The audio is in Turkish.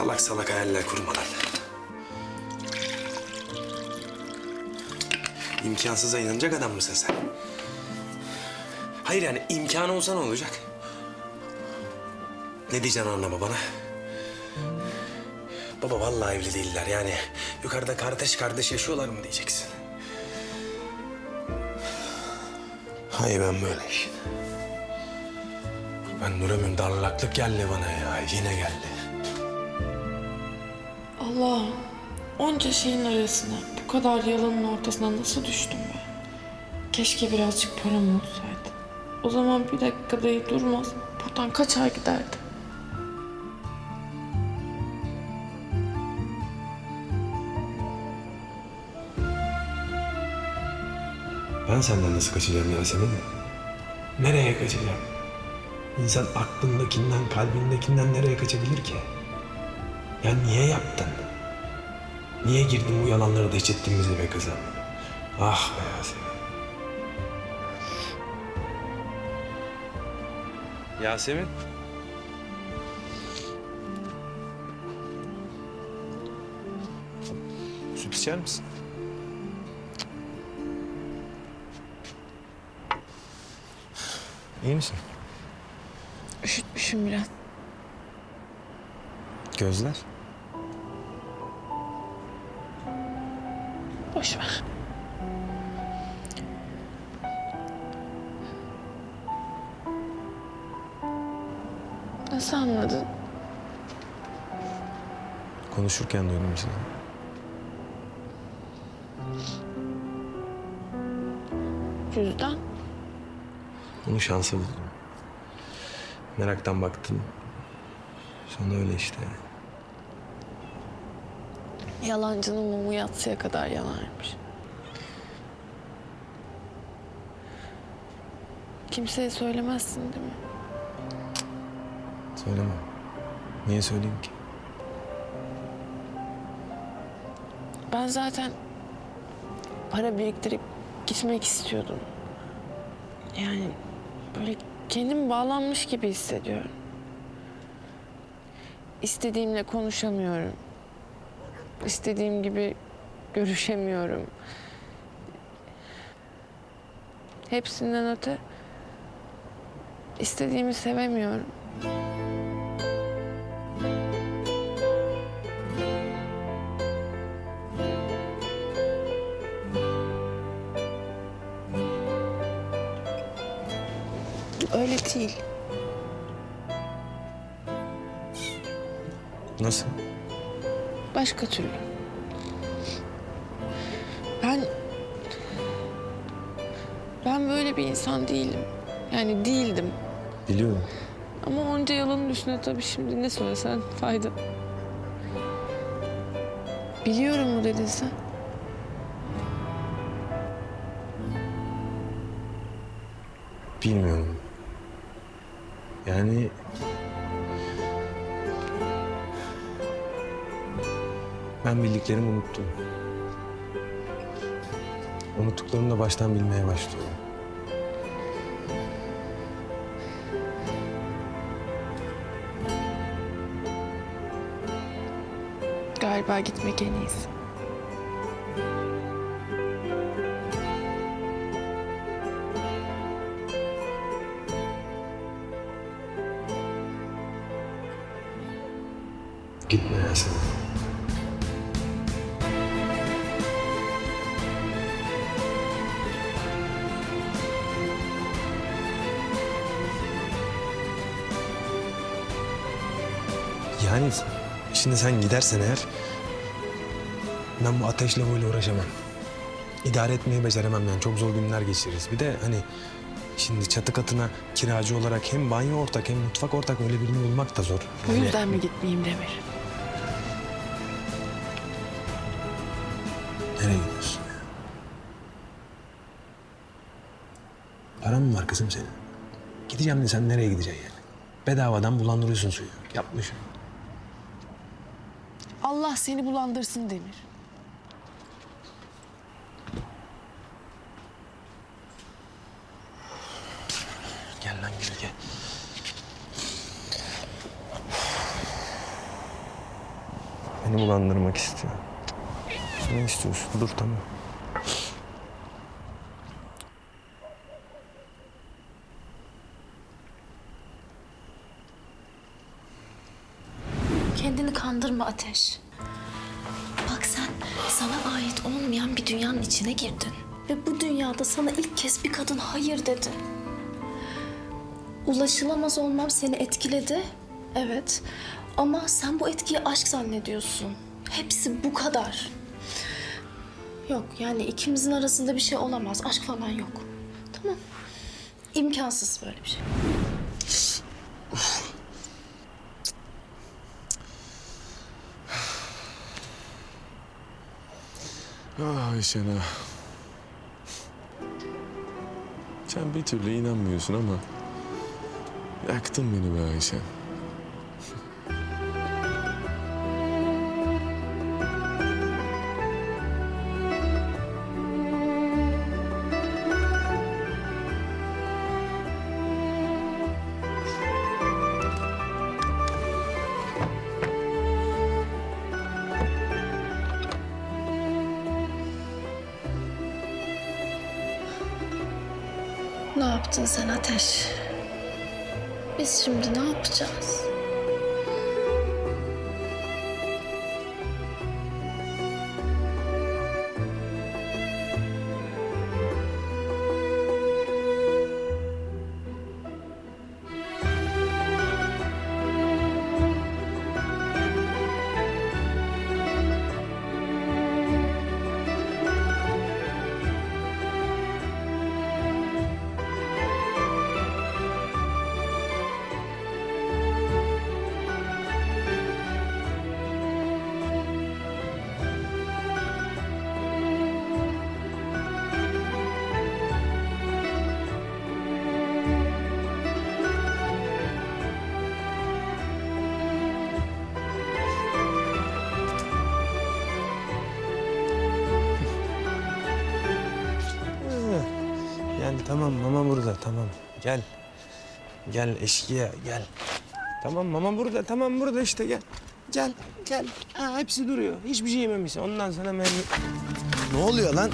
Salak salak hayaller kurma lan. İmkansıza inanacak adam mısın sen? Hayır yani imkanı olsa ne olacak? Ne diyeceksin anlama bana? Baba vallahi evli değiller yani. Yukarıda kardeş kardeş yaşıyorlar mı diyeceksin? Hayır ben böyle işin. Ben duramıyorum. Darlaklık geldi bana ya. Yine geldi. Allah'ım onca şeyin arasına bu kadar yalanın ortasına nasıl düştüm ben? Keşke birazcık param olsaydı. O zaman bir dakika dahi durmaz buradan kaçar giderdim. Ben senden nasıl kaçacağım Yasemin? Nereye kaçacağım? İnsan aklındakinden, kalbindekinden nereye kaçabilir ki? Ya niye yaptın? Niye girdin bu yalanları da bizi be kızım? Ah be Yasemin. Yasemin. Süt içer misin? İyi misin? Üşütmüşüm biraz. Gözler. Boş ver. Nasıl anladın? Konuşurken duydum seni. Cüzdan. Bunu şansa buldum. Meraktan baktın. Sonra öyle işte. Yalancının mumu yatsıya kadar yanarmış. Kimseye söylemezsin değil mi? Söyleme. Niye söyleyeyim ki? Ben zaten para biriktirip gitmek istiyordum. Yani böyle kendim bağlanmış gibi hissediyorum. İstediğimle konuşamıyorum. İstediğim gibi görüşemiyorum. Hepsinden öte istediğimi sevemiyorum. Öyle değil. Nasıl? Başka türlü. Ben... Ben böyle bir insan değilim. Yani değildim. Biliyorum. Ama onca yalanın üstüne tabii şimdi ne söylesen fayda. Biliyorum mu dedin sen? Bilmiyorum. Yani... Ben bildiklerimi unuttum. Unuttuklarımı da baştan bilmeye başlıyorum. Galiba gitmek en iyisi. Gitme Yasemin. Yani şimdi sen gidersen eğer ben bu ateşle böyle uğraşamam. İdare etmeyi beceremem yani çok zor günler geçiririz. Bir de hani şimdi çatı katına kiracı olarak hem banyo ortak hem mutfak ortak öyle birini bulmak da zor. Bu Yani- yüzden mi gitmeyeyim Demir? Nereye gidiyorsun? Paran mı var kızım senin? Gideceğim de sen nereye gideceksin yani? Bedavadan bulandırıyorsun suyu. Yapma şunu. Allah seni bulandırsın Demir. Gel lan gel gel. dolandırmak istiyor. Ne istiyorsun? Dur tamam. Kendini kandırma Ateş. Bak sen sana ait olmayan bir dünyanın içine girdin. Ve bu dünyada sana ilk kez bir kadın hayır dedi. Ulaşılamaz olmam seni etkiledi. Evet. Ama sen bu etkiyi aşk zannediyorsun. Hepsi bu kadar. Yok yani ikimizin arasında bir şey olamaz. Aşk falan yok. Tamam. İmkansız böyle bir şey. Ah Ayşen. Sen bir türlü inanmıyorsun ama... Yaktın beni be Ayşen. Ne yaptın sen Ateş? Biz şimdi ne yapacağız? Yani tamam mama burada tamam. Gel. Gel eşkıya gel. Tamam mama burada tamam burada işte gel. Gel gel. Ha, hepsi duruyor. Hiçbir şey yememişsin. Ondan sonra ben... Ne oluyor lan?